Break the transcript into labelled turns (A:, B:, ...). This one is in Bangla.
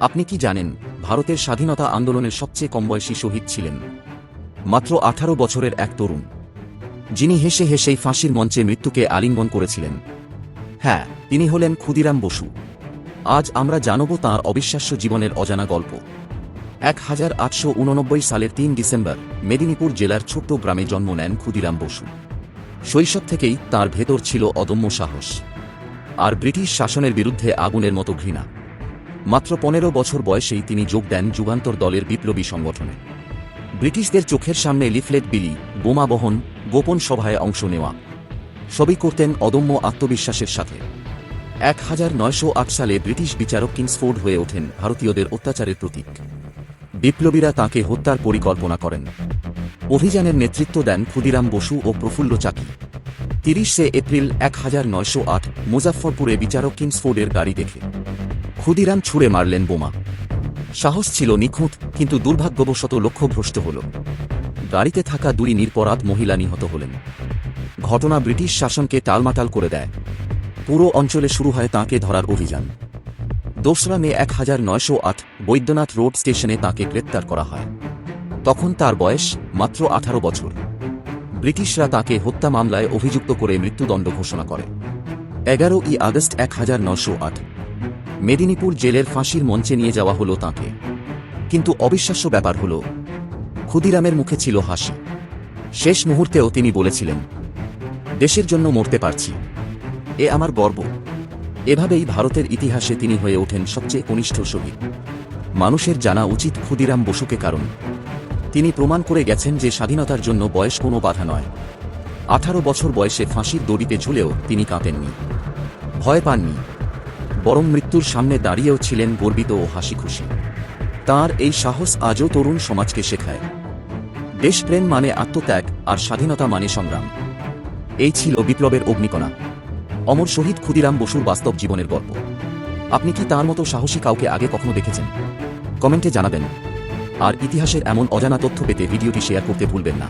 A: আপনি কি জানেন, ভারতের স্বাধীনতা আন্দোলনের সবচেয়ে কম বয়সী শহীদ ছিলেন। মাত্র আঠারো বছরের এক তরুণ, যিনি হেসে হেসেই ফাঁসির মঞ্চে মৃত্যুকে আলিঙ্গন করেছিলেন। হ্যাঁ তিনি হলেন ক্ষুদিরাম বসু। আজ আমরা জানব তাঁর অবিশ্বাস্য জীবনের অজানা গল্প। এক হাজার আটশো উননব্বই সালের তিন ডিসেম্বর, মেদিনীপুর জেলার ছোট্ট গ্রামে জন্ম নেন ক্ষুদিরাম বসু। শৈশব থেকেই তার ভেতর ছিল অদম্য সাহস। আর ব্রিটিশ শাসনের বিরুদ্ধে আগুনের মতো ঘৃণা। মাত্র পনেরো বছর বয়সেই তিনি যোগ দেন যুগান্তর দলের বিপ্লবী সংগঠনে। ব্রিটিশদের চোখের সামনে লিফলেট বিলি, বোমা বহন, গোপন সভায় অংশ নেওয়া, সবই করতেন অদম্য আত্মবিশ্বাসের সাথে। এক হাজার নয়শো আট সালে ব্রিটিশ বিচারক কিংসফোর্ড হয়ে ওঠেন ভারতীয়দের অত্যাচারের প্রতীক। বিপ্লবীরা তাঁকে হত্যার পরিকল্পনা করেন। অভিযানের নেতৃত্ব দেন ক্ষুদিরাম বসু ও প্রফুল্ল চাকি। তিরিশে এপ্রিল এক হাজার নয়শো আট মুজাফরপুরে বিচারক কিংসফোর্ডের গাড়ি দেখে। ক্ষুদিরাম ছুঁড়ে মারলেন বোমা। সাহস ছিল নিখুঁত, কিন্তু দুর্ভাগ্যবশত লক্ষ্যভ্রষ্ট হল। গাড়িতে থাকা দুই নিরপরাধ মহিলা নিহত হলেন। ঘটনা ব্রিটিশ শাসনকে টালমাটাল করে দেয়। পুরো অঞ্চলে শুরু হয় তাঁকে ধরার অভিযান। দোসরা মে এক হাজার নয়শো আট বৈদ্যনাথ রোড স্টেশনে তাঁকে গ্রেপ্তার করা হয়। তখন তার বয়স মাত্র আঠারো বছর। ব্রিটিশরা তাকে হত্যা মামলায় অভিযুক্ত করে মৃত্যুদণ্ড ঘোষণা করে। এগারো ই আগস্ট এক হাজার নশো আট মেদিনীপুর জেলের ফাঁসির মঞ্চে নিয়ে যাওয়া হলো তাঁকে। কিন্তু অবিশ্বাস্য ব্যাপার হল, ক্ষুদিরামের মুখে ছিল হাসি। শেষ মুহূর্তেও তিনি বলেছিলেন, দেশের জন্য মরতে পারছি। এ আমার গর্ব। এভাবেই ভারতের ইতিহাসে তিনি হয়ে ওঠেন সবচেয়ে কনিষ্ঠ শহীদ। মানুষের জানা উচিত ক্ষুদিরাম বসুকে কারণ। তিনি প্রমাণ করে গেছেন যে স্বাধীনতার জন্য বয়স কোনো বাধা নয়। আঠারো বছর বয়সে ফাঁসির দড়িতে ঝুলেও তিনি কাঁপেননি ভয় পাননি। বরং মৃত্যুর সামনে দাঁড়িয়েও ছিলেন গর্বিত ও হাসি খুশি তাঁর এই সাহস আজও তরুণ সমাজকে শেখায়। দেশপ্রেম মানে আত্মত্যাগ আর স্বাধীনতা মানে সংগ্রাম। এই ছিল বিপ্লবের অগ্নিকণা। অমর শহীদ ক্ষুদিরাম বসুর বাস্তব জীবনের গল্প। আপনি কি তার মতো সাহসী কাউকে আগে কখনো দেখেছেন? কমেন্টে জানাবেন। আর ইতিহাসের এমন অজানা তথ্য পেতে ভিডিওটি শেয়ার করতে ভুলবেন না।